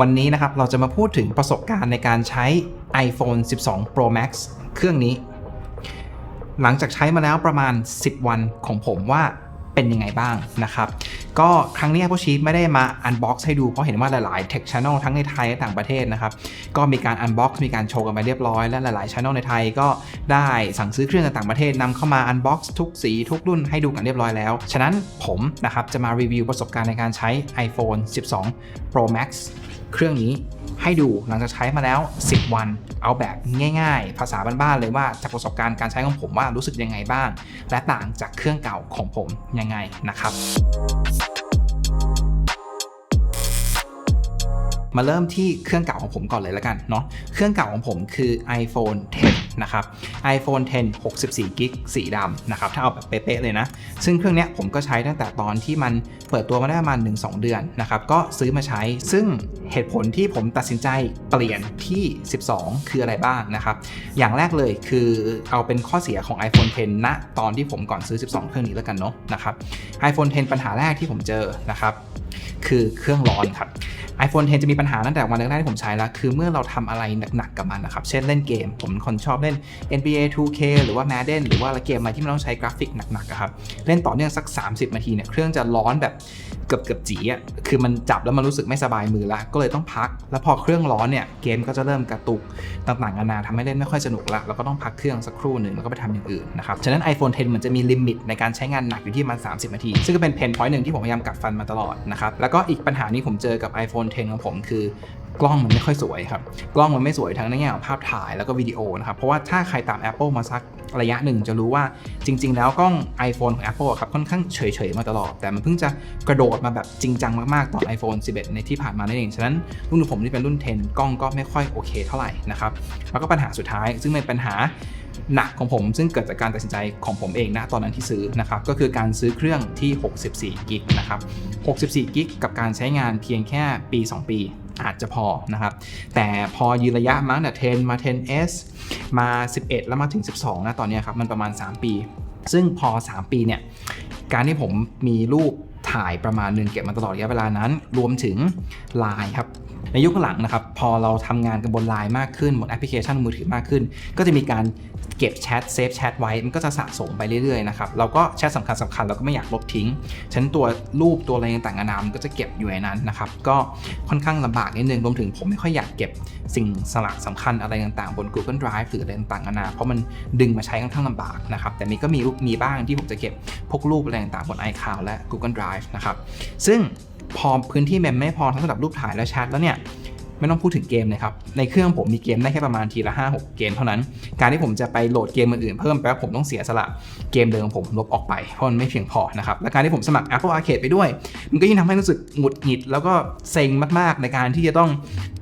วันนี้นะครับเราจะมาพูดถึงประสบการณ์ในการใช้ iPhone 12 Pro Max เครื่องนี้ หลังจากใช้มาแล้วประมาณ 10 วันของผมว่าเป็นยังไงบ้างนะครับ ก็ครั้งนี้ Apple Chief ไม่ได้มา Unbox ให้ดูเพราะเห็นว่าหลาย ๆ Tech Channel ทั้งในไทยและต่างประเทศนะครับ ก็มีการ Unbox มีการโชว์กันไปเรียบร้อย และหลาย ๆ Channel ในไทยก็ได้สั่งซื้อเครื่องจากต่างประเทศนำเข้ามา Unbox ทุกสีทุกรุ่นให้ดูกันเรียบร้อยแล้ว ฉะนั้นผมนะครับจะมารีวิวประสบการณ์ในการใช้ iPhone 12 Pro Max เครื่องนี้ให้ดูหลังจากใช้มาแล้ว 10 วัน เอาแบบง่ายๆ ภาษาบ้านๆเลยว่าจากประสบการณ์การใช้ของผมว่ารู้สึกยังไงบ้าง และต่างจากเครื่องเก่าของผมยังไงนะครับ มาเริ่มที่เครื่องเก่าของผมก่อนเลยแล้วกันเนาะเครื่องเก่าของผมคือ iPhone 10 นะครับ iPhone 10 64กิกสีดำนะครับ ถ้าเอาแบบเป๊ะๆเลยนะ ซึ่งเครื่องเนี้ยผมก็ใช้ตั้งแต่ตอนที่มันเปิดตัวมาได้ประมาณ 1-2 เดือนนะครับ ก็ซื้อมาใช้ ซึ่งเหตุผลที่ผมตัดสินใจเปลี่ยนที่ 12 คืออะไรบ้างนะครับ อย่างแรกเลยคือเอาเป็นข้อเสียของ iPhone 10ณตอนที่ผมก่อนซื้อ 12 เครื่องนี้แล้วกันเนาะนะครับ iPhone 10 ปัญหาแรกที่ผมเจอนะครับคือเครื่องร้อนครับ iPhone 10 จะมีปัญหาตั้งแต่วันแรกที่ผมใช้แล้ว คือเมื่อเราทำอะไรหนักๆกับมันนะครับ เช่นเล่นเกม ผมคนชอบเล่น NBA 2K หรือว่า Madden หรือว่าเกมอะไรที่มันต้องใช้กราฟิกหนักๆอะครับ เล่นต่อเนื่องสัก 30 นาทีเนี่ย เครื่องจะร้อนแบบเกือบเกือบจีอะ คือมันจับแล้วมันรู้สึกไม่สบายมือละ ก็เลยต้องพัก แล้วพอเครื่องร้อนเนี่ย เกมก็จะเริ่มกระตุกต่างๆนานาทำให้เล่นไม่ค่อยสนุกละ แล้วก็ต้องพักเครื่องสักครู่หนึ่งแล้วก็ไปทำอย่างอื่นนะครับ ฉะนั้น iPhone 10 เหมือนจะมีลิมิตในการใช้งานหนักอยู่ที่มัน 30 นาทีซึ่งก็เป็นเพนพอยต์หนึ่งที่ผมพยายามกัดฟันมาตลอดนะครับแล้วก็อีกปัญหานี้ผมเจอกับ iPhone 10 ของผมคือกล้องมันไม่ค่อยสวยครับ กล้องมันไม่สวยทั้งในแง่ของภาพถ่ายแล้วก็วิดีโอนะครับ เพราะว่าถ้าใครตาม Apple มาสักระยะหนึ่งจะรู้ว่าจริง ๆ แล้วกล้อง iPhone ของ Apple ครับค่อนข้างเฉย ๆ มาตลอด แต่มันเพิ่งจะกระโดดมาแบบจริงจังมาก ๆ ตอน iPhone 11 ในที่ผ่านมานั่นเอง ฉะนั้นรุ่นของผมที่เป็นรุ่น 10 กล้องก็ไม่ค่อยโอเคเท่าไหร่นะครับ แล้วก็ปัญหาสุดท้ายซึ่งเป็นปัญหา หนักของผมซึ่งเกิดจากการตัดสินใจของผมเองนะตอนนั้นที่ซื้อนะครับก็คือการซื้อเครื่องที่ 64กิกนะครับ64กิกกับการใช้งานเพียงแค่ปี 2 ปีอาจจะพอนะครับ แต่พอยืนระยะมาตั้งแต่10 มา 10s มา 11 แล้วมาถึง 12 นะตอนนี้ครับ มันประมาณ 3 ปี ซึ่งพอ 3 ปีเนี่ย การที่ผมมีรูปถ่ายประมาณหนึงเก็บมาตลอดระยะเวลานั้น รวมถึงไลน์ครับในยุคหลังนะครับ พอเราทำงานกันบนไลน์มากขึ้นบนแอปพลิเคชันมือถือมากขึ้น ก็จะมีการ เก็บแชทเซฟแชทไว้มันก็จะสะสมไปเรื่อยๆนะครับเราก็แชทสำคัญสำคัญเราก็ไม่อยากลบทิ้งฉันตัวรูปตัวอะไรต่างๆนานมันก็จะเก็บอยู่ในนั้นนะครับก็ค่อนข้างลำบากนิดนึงรวมถึงผมไม่ค่อยอยากเก็บสิ่งสลักสำคัญอะไรต่างๆ บน Google Drive หรืออะไรต่างๆนานาเพราะมันดึงมาใช้ค่อนข้างลำบากนะครับแต่มีก็มีรูปมีบ้างที่ผมจะเก็บพวกรูปอะไรต่างๆบน iCloud และ Google Drive นะครับซึ่งพอพื้นที่เมมไม่พอทั้งสำหรับรูปถ่ายและแชทแล้วเนี่ย ไม่ต้องพูดถึงเกมเลยครับในเครื่องผมมีเกมได้แค่ประมาณทีละ5-6 เกมเท่านั้น การที่ผมจะไปโหลดเกมอื่นๆเพิ่มแปลว่าผมต้องเสียสละเกมเดิมผมลบออกไปเพราะมันไม่เพียงพอนะครับและการที่ผมสมัคร Apple Arcade ไปด้วย มันก็ยิ่งทำให้รู้สึกหงุดหงิด แล้วก็เซ็งมากๆ ในการที่จะต้อง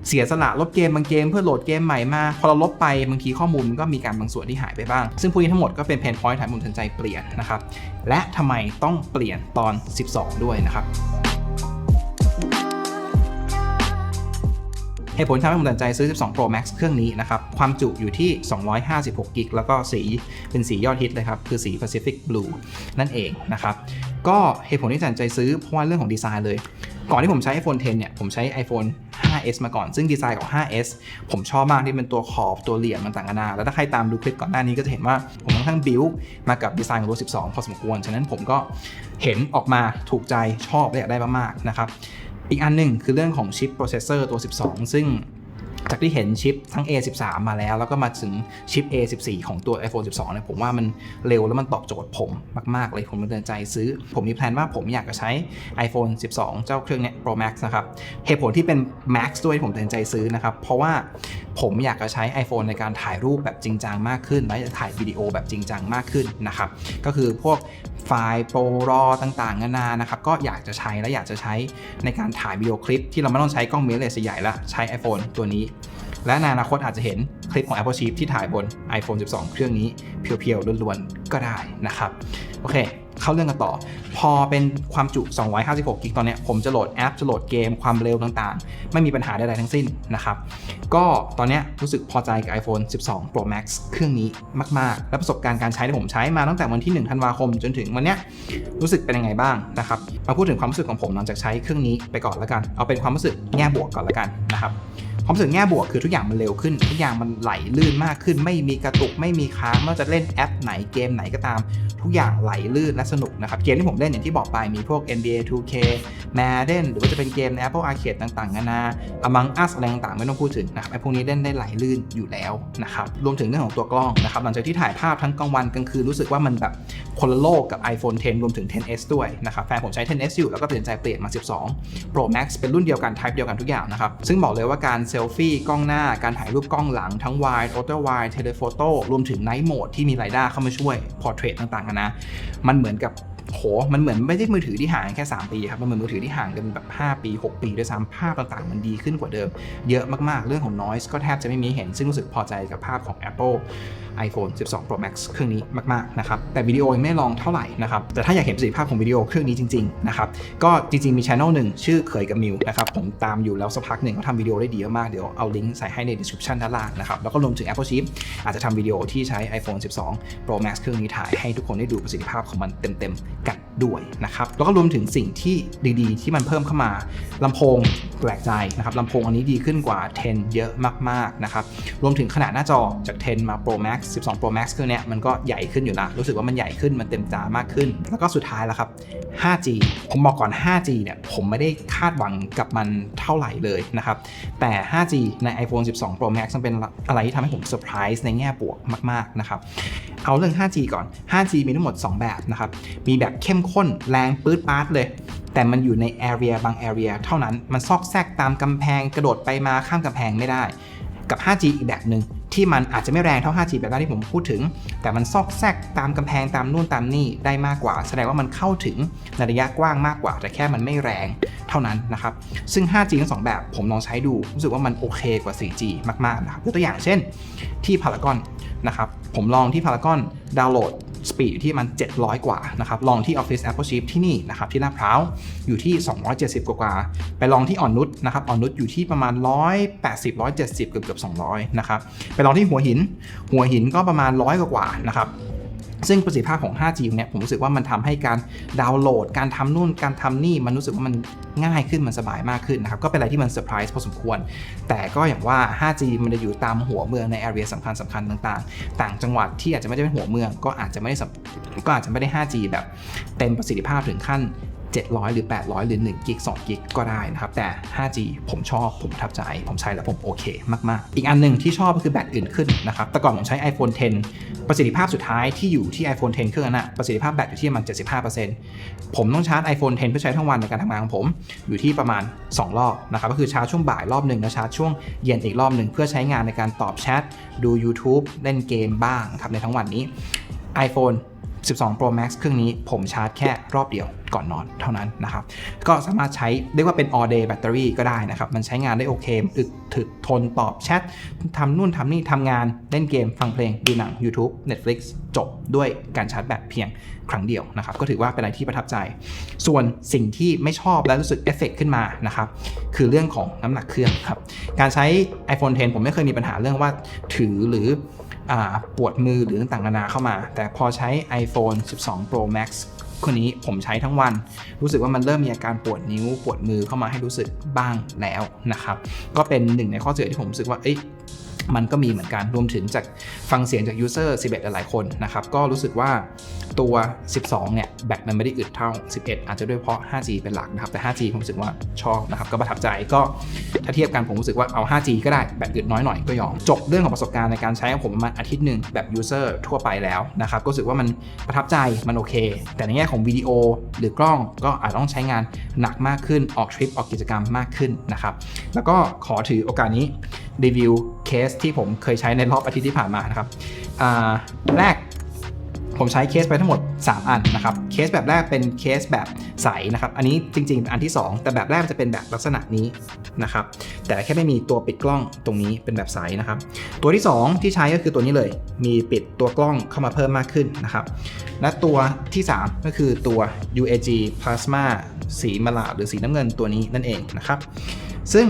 เสียสละลบเกมบางเกมเพื่อโหลดเกมใหม่มาพอเราลบไปบางทีข้อมูลมันก็มีการบางส่วนที่หายไปบ้าง ซึ่งพวกนี้ทั้งหมดก็เป็นเพนพอยต์ทำให้ผมตัดสินใจเปลี่ยนนะครับและทำไมต้องเปลี่ยนตอน 12 ด้วยนะครับ เหตุผลที่ทำให้ผมตัดใจซื้อ 12 Pro Max เครื่องนี้นะครับ ความจุอยู่ที่ 256กิกแล้วก็สีเป็นสียอดฮิตเลยครับ คือสี Pacific Blue นั่นเองนะครับ ก็เหตุผลที่ตัดใจซื้อเพราะว่าเรื่องของดีไซน์เลย ก่อนที่ผมใช้ iPhone 10 เนี่ย ผมใช้ iPhone 5s มาก่อน ซึ่งดีไซน์ของ 5s ผมชอบมากที่เป็นตัวขอบตัวเหลี่ยมมันต่างกันานา แล้วถ้าใครตามดูคลิปก่อนหน้านี้ก็จะเห็นว่าผมค่อนข้างบิวมากับดีไซน์ของตัว12 พอสมควร ฉะนั้นผมก็เห็นออกมาถูกใจชอบและอยากได้มากๆนะครับ อีกอันหนึ่งคือเรื่องของชิปโปรเซสเซอร์ตัว 12 ซึ่งจากที่เห็นชิปทั้ง A13 มาแล้ว แล้วก็มาถึงชิป A14 ของตัว iPhone 12 เนี่ยผมว่ามันเร็วแล้วมันตอบโจทย์ผมมาก ๆ เลยผมเตัดสินใจซื้อ ผมมีแผนว่าผมอยากจะใช้ iPhone 12 เจ้าเครื่องเนี้ย Pro Max นะครับ เหตุผลที่เป็น Max ด้วยผมตัดสินใจซื้อนะครับ เพราะว่าผมอยากจะใช้ iPhone ในการถ่ายรูปแบบจริงจังมากขึ้น และจะถ่ายวิดีโอแบบจริงจังมากขึ้นนะครับ ก็คือพวกไฟล์โปรรอต่างๆนานานะครับก็อยากจะใช้และอยากจะใช้ในการถ่ายวิดีโอคลิป ที่เราไม่ต้องใช้กล้องเมเลสใหญ่ละใช้ iPhone ตัวนี้ และในอนาคตอาจจะเห็นคลิปของ Apple Chief ที่ถ่ายบน iPhone 12 เครื่องนี้เพียวๆล้วนๆก็ได้นะครับโอเค เข้าเรื่องกันต่อ พอเป็นความจุ 256 กิกตอนเนี้ยผมจะโหลดแอป จะโหลดเกมความเร็วต่างๆ ไม่มีปัญหาใดๆทั้งสิ้นนะครับ ก็ตอนเนี้ยรู้สึกพอใจกับ iPhone 12 Pro Max เครื่องนี้มาก ๆ และประสบการณ์การใช้ที่ผมใช้มาตั้งแต่วันที่ 1 ธันวาคมจนถึงวันเนี้ยรู้สึกเป็นยังไงบ้างนะครับ มาพูดถึงความรู้สึกของผมหลังจากใช้เครื่องนี้ไปก่อนแล้วกัน เอาเป็นความรู้สึกแง่บวกก่อนแล้วกันนะครับ ความรู้สึกแง่บวกคือทุกอย่างมันเร็วขึ้น ทุกอย่างมันไหลลื่นมากขึ้น ไม่มีกระตุกไม่มีค้างไม่ว่าจะเล่นแอปไหนเกมไหนก็ตาม ทุกอย่างไหลลื่นและสนุกนะครับ เกมที่ผมเล่นอย่างที่บอกไปมีพวก NBA 2K Madden หรือว่าจะเป็นเกมใน Apple Arcade ต่างๆนานา Among Us อะไรต่างๆไม่ต้องพูดถึงนะครับไอ้พวกนี้เล่นได้ไหลลื่นอยู่แล้วนะครับรวมถึงเรื่องของตัวกล้องนะครับหลังจากที่ถ่ายภาพทั้งกลางวันกลางคืนรู้สึกว่ามันแบบคนละโลกกับ iPhone 10 รวมถึง 10s ด้วยนะครับแฟนผมใช้ 10s อยู่แล้วก็ตัดสินใจเปลี่ยนมา 12 Pro Max เป็นรุ่นเดียวกัน type เดียวกันทุกอย่างนะครับซึ่งบอกเลยว่าการเซลลฟี่กล้องหน้าการถ่ายรูปกล้องหลังทั้ง wide ultra wide telephoto รวมถึง night mode ที่มีไรด้าเข้ามาช่วย portrait ต่างๆนะ มันเหมือนกับโห มันเหมือนไม่ได้มือถือที่ห่างแค่ 3 ปีครับ มันเหมือนมือถือที่ห่างกันแบบ 5 ปี 6 ปีด้วยซ้ำภาพต่างๆ มันดีขึ้นกว่าเดิม เยอะมากๆ เรื่องของ noise ก็แทบจะไม่มีเห็น ซึ่งรู้สึกพอใจกับภาพของ Apple iPhone 12 Pro Max เครื่องนี้มากๆนะครับแต่วิดีโอยังไม่ลองเท่าไหร่นะครับแต่ถ้าอยากเห็นประสิทธิภาพของวิดีโอเครื่องนี้จริงๆนะครับก็จริงๆมีช anel หนึ่งชื่อเขยกับมิวนะครับผมตามอยู่แล้วสักพักหนึ่งเขาทำวิดีโอได้ดีมากๆเดี๋ยวเอาลิงก์ใส่ให้ใน description ด้านล่างนะครับแล้วก็รวมถึง Apple Chip อาจจะทำวิดีโอที่ใช้ iPhone 12 Pro Max เครื่องนี้ถ่ายให้ทุกคนได้ดูประสิทธิภาพของมันเต็มๆกันด้วยนะครับแล้วก็รวมถึงสิ่งที่ดีๆ ที่มันเพิ่มเข้ามาลำโพงแปลกใจนะครับลำโพงอันนี้ดีขึ้นกว่า 10 เยอะมากๆนะครับรวมถึงขนาดหน้าจอจาก 10 มา Pro Max 12 Pro Max เครื่องนี้มันก็ใหญ่ขึ้นอยู่ละรู้สึกว่ามันใหญ่ขึ้นมันเต็มตามากขึ้น แล้วก็สุดท้ายแล้วครับ 5G ผมบอกก่อน 5G เนี่ยผมไม่ได้คาดหวังกับมันเท่าไหร่เลยนะครับ แต่ 5G ใน iPhone 12 Pro Max มันเป็นอะไรที่ทำให้ผมเซอร์ไพรส์ในแง่บวกมาก ๆ นะครับ เอาเรื่อง 5G ก่อน 5G มีทั้งหมด 2 แบบนะครับ มีแบบเข้มข้นแรงปื๊ดปาร์ตเลยแต่มันอยู่ใน area บาง area เท่านั้น มันซอกแซกตามกำแพงกระโดดไปมาข้ามกำแพงไม่ได้ กับ 5G อีกแบบหนึ่ง ที่มันอาจจะไม่แรงเท่า 5G แบบแรกที่ผมพูดถึง แต่มันซอกแซกตามกำแพงตามนู่นตามนี่ได้มากกว่า แสดงว่ามันเข้าถึงในระยะกว้างมากกว่า แต่แค่มันไม่แรงเท่านั้นนะครับ ซึ่ง 5G ทั้งสองแบบผมลองใช้ดู รู้สึกว่ามันโอเคกว่า 4G มากๆนะครับยกตัวอย่างเช่นที่พารากอนนะครับผมลองที่พารากอนดาวน์โหลด สปีดอยู่ที่มัน 700 กว่านะครับลองที่ Office Apple Chip ที่นี่นะครับที่ลาดพร้าวอยู่ที่ 270 กว่ากว่า ไปลองที่อ่อนนุชนะครับอ่อนนุชอยู่ที่ประมาณ 180 170 เกือบเกือบ200 นะครับ ไปลองที่หัวหิน หัวหินก็ประมาณ 100 กว่ากว่านะครับ ซึ่งประสิทธิภาพของ 5G เนี่ยผมรู้สึกว่ามันทำให้การดาวน์โหลด การทำนู่น การทำนี่ มันรู้สึกว่ามันง่ายขึ้น มันสบายมากขึ้นนะครับ ก็เป็นอะไรที่มันเซอร์ไพรส์พอสมควร แต่ก็อย่างว่า 5G มันจะอยู่ตามหัวเมืองในแอเรียสำคัญสำคัญต่างๆ ต่างจังหวัดที่อาจจะไม่ได้เป็นหัวเมือง ก็อาจจะไม่ได้ก็อาจจะไม่ได้ 5G แบบเต็มประสิทธิภาพถึงขั้น 700 หรือ 800 หรือ1กิก2กิกก็ได้นะครับ แต่ 5G ผมชอบผมทับใจ ผมใช้แล้วผมโอเคมากๆ อีกอันหนึ่งที่ชอบก็คือแบตอื่นขึ้นนะครับ แต่ก่อนผมใช้ iPhone 10 ประสิทธิภาพสุดท้ายที่อยู่ที่ iPhone 10 เครื่องนั้นนะประสิทธิภาพแบตอยู่ที่ประมาณ 75%ผมต้องชาร์จ iPhone 10 เพื่อใช้ทั้งวันในการทำงานของผม อยู่ที่ประมาณ 2 รอบนะครับ ก็คือชาร์จช่วงบ่ายรอบหนึ่งแล้วชาร์จช่วงเย็นอีกรอบหนึ่งเพื่อใช้งานในการตอบแชทดู YouTube เล่นเกมบ้างครับในทั้งวันนี้ iPhone 12 Pro Max เครื่องนี้ผมชาร์จแค่รอบเดียว ก่อนนอนเท่านั้นนะครับ ก็สามารถใช้เรียกว่าเป็น all day battery ก็ได้นะครับ มันใช้งานได้โอเคอึดถึกทนตอบแชททำนู่นทำนี่ทำงานเล่นเกม ฟังเพลง ดูหนัง YouTube Netflix จบด้วยการชาร์จแบตเพียงครั้งเดียวนะครับ ก็ถือว่าเป็นอะไรที่ประทับใจ ส่วนสิ่งที่ไม่ชอบและรู้สึกเอฟเฟกขึ้นมานะครับ คือเรื่องของน้ำหนักเครื่องครับ การใช้ iPhone 10 ผมไม่เคยมีปัญหาเรื่องว่าถือหรืออปวดมือหรือต่างๆนานาเข้ามา แต่พอใช้ iPhone 12 Pro Max คนนี้ผมใช้ทั้งวัน รู้สึกว่ามันเริ่มมีอาการปวดนิ้วปวดมือเข้ามาให้รู้สึกบ้างแล้วนะครับ ก็เป็นหนึ่งในข้อเสียที่ผมรู้สึกว่าเอ้ย มันก็มีเหมือนกันรวมถึงจากฟังเสียงจากยูเซอร์11 หลายคนนะครับ ก็รู้สึกว่าตัว 12 เนี่ย แบตมันไม่ได้อึดเท่า 11 อาจจะด้วยเพราะ 5G เป็นหลักนะครับ แต่ 5G ผมรู้สึกว่าชอบนะครับ ก็ประทับใจก็ถ้าเทียบกันผมรู้สึกว่าเอา 5G ก็ได้แบตอึดน้อยหน่อยก็ยอม จบเรื่องของประสบการณ์ในการใช้ของผมประมาณอาทิตย์หนึ่งแบบยูเซอร์ทั่วไปแล้วนะครับก็รู้สึกว่ามันประทับใจมันโอเค แต่ในแง่ของวิดีโอหรือกล้องก็อาจต้องใช้งานหนักมากขึ้นออกทริปออกกิจกรรมมากขึ้นนะครับแล้วก็ขอถือโอกาสนี้รีวิว เคสที่ผมเคยใช้ในรอบอาทิตย์ที่ผ่านมานะครับแรกผมใช้เคสไปทั้งหมด 3 อันนะครับ เคสแบบแรกเป็นเคสแบบใสนะครับ อันนี้จริงๆเป็นอันที่ 2 แต่แบบแรกมันจะเป็นแบบลักษณะนี้นะครับ แต่แค่ไม่มีตัวปิดกล้องตรงนี้เป็นแบบใสนะครับ ตัวที่ 2 ที่ใช้ก็คือตัวนี้เลย มีปิดตัวกล้องเข้ามาเพิ่มมากขึ้นนะครับ และตัวที่ 3 ก็คือตัว UAG Plasma สีมลาหรือสีน้ำเงินตัวนี้นั่นเองนะครับ ซึ่ง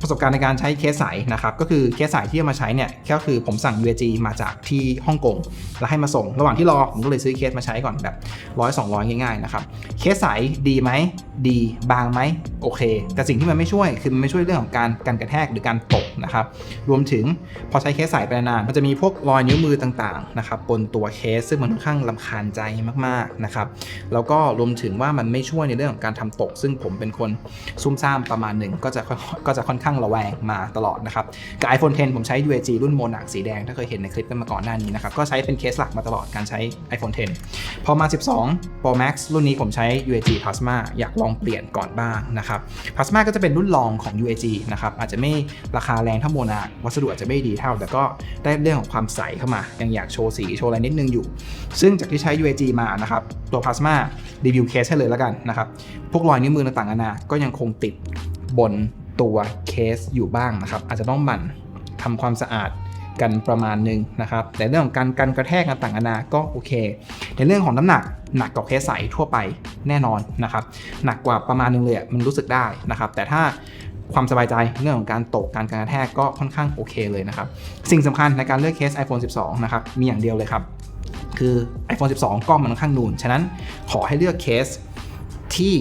ประสบการณ์ในการใช้เคสใสนะครับก็คือเคสใสที่เอามาใช้เนี่ยก็คือผมสั่ง UAG มาจากที่ฮ่องกงแล้วให้มาส่ง ระหว่างที่รอผมก็เลยซื้อเคสมาใช้ก่อนแบบ100 200ง่ายๆนะครับเคสใสดีไหมดีบางไหมโอเค แต่สิ่งที่มันไม่ช่วยคือมันไม่ช่วยเรื่องของการการกระแทกหรือการตกนะครับรวมถึงพอใช้เคสใสไปนานมันจะมีพวกรอยนิ้วมือต่างๆนะครับบนตัวเคสซึ่งมันค่อนข้างลำคาญใจมากๆนะครับแล้วก็รวมถึงว่ามันไม่ช่วยในเรื่องของการทำตก ซึ่งผมเป็นคนซุ่มซ่ามประมาณหนึ่งก็จะค่อยก็จะค่อนข้างข้างระแวงมาตลอดนะครับกับ iPhone 10 ผมใช้ UAG รุ่นโมนักสีแดง ถ้าเคยเห็นในคลิปกันมาก่อนหน้านี้นะครับ ก็ใช้เป็นเคสหลักมาตลอดการใช้ iPhone 10 พอมา 12 Pro Max รุ่นนี้ผมใช้ UAG Plasma อยากลองเปลี่ยนก่อนบ้างนะครับ Plasma ก็จะเป็นรุ่นรองของ UAG นะครับ อาจจะไม่ราคาแรงเท่าโมนาวัสดุอาจจะไม่ดีเท่า แต่ก็ได้เรื่องของความใสเข้ามา ยังอยากโชว์สีโชว์อะไรนิดนึงอยู่ ซึ่งจากที่ใช้ UAG มานะครับ ตัว Plasma รีวิวเคสให้เลยแล้วกันนะครับ พวกรอยนิ้วมือต่างๆนานาก็ยังคงติดบน ตัวเคสอยู่บ้างนะครับ อาจจะต้องหมั่นทำความสะอาดกันประมาณหนึงนะครับ แต่เรื่องของการกันกระแทกต่างๆนานาก็โอเค ในเรื่องของน้ำหนักหนักกว่าเคสใสทั่วไปแน่นอนนะครับ หนักกว่าประมาณนึงเลยมันรู้สึกได้นะครับ แต่ถ้าความสบายใจเรื่องของการตกการกระแทกก็ค่อนข้างโอเคเลยนะครับ สิ่งสำคัญในการเลือกเคส iPhone 12 นะครับ มีอย่างเดียวเลยครับ คือ iPhone 12 กล้องมันค่อนข้างนูน ฉะนั้นขอให้เลือกเคสที่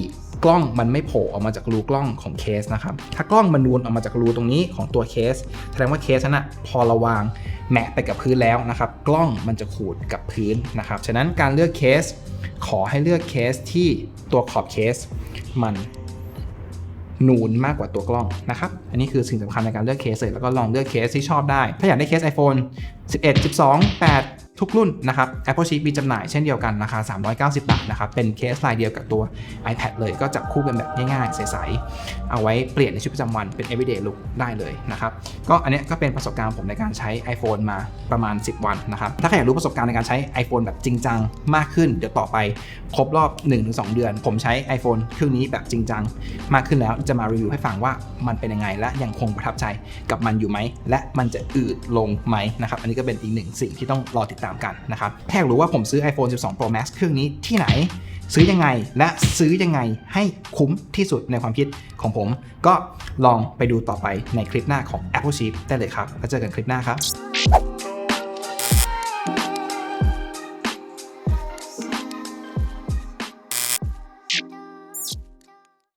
กล้องมันไม่โผล่ออกมาจากรูกล้องของเคสนะครับ ถ้ากล้องมันนูนออกมาจากรูตรงนี้ของตัวเคส แสดงว่าเคสนั้นนะพอระวางแมะไปกับพื้นแล้วนะครับ กล้องมันจะขูดกับพื้นนะครับ ฉะนั้นการเลือกเคส ขอให้เลือกเคสที่ตัวขอบเคส มันนูนมากกว่าตัวกล้องนะครับ อันนี้คือสิ่งสำคัญในการเลือกเคสเลยแล้วก็ลองเลือกเคสที่ชอบได้ ถ้าอยากได้เคส iPhone 11 12 8 ทุกรุ่นนะครับ Apple Cheap มีจำหน่ายเช่นเดียวกันราคา 390 บาทนะครับ เป็นเคสลายเดียวกับตัว iPad เลยก็จับคู่กันแบบง่ายๆ ใสๆ เอาไว้เปลี่ยนในชีวิตประจำวันเป็น everyday look ได้เลยนะครับ ก็อันเนี้ยก็เป็นประสบการณ์ผมในการใช้ iPhone มาประมาณ 10 วันนะครับ ถ้าใครอยากรู้ประสบการณ์ในการใช้ iPhone แบบจริงจังมากขึ้น เดี๋ยวต่อไปครบรอบ 1-2 เดือน ผมใช้ iPhone เครื่องนี้แบบจริงจังมากขึ้นแล้วจะมารีวิวให้ฟังว่ามันเป็นยังไงและยังคงประทับใจกับมันอยู่ไหมและมันจะอืดลงไหมนะครับอันนี้ก็เป็นอีกหนึ่งสิ่งที่ต้องรอติดตามกันนะครับถ้าอยากรู้ว่าผมซื้อ iPhone 12 Pro Max เครื่องนี้ที่ไหน ซื้อยังไงและซื้อยังไงให้คุ้มที่สุดในความคิดของผม ก็ลองไปดูต่อไปในคลิปหน้าของ Apple Cheap ได้เลยครับแล้วเจอกันคลิปหน้าครับ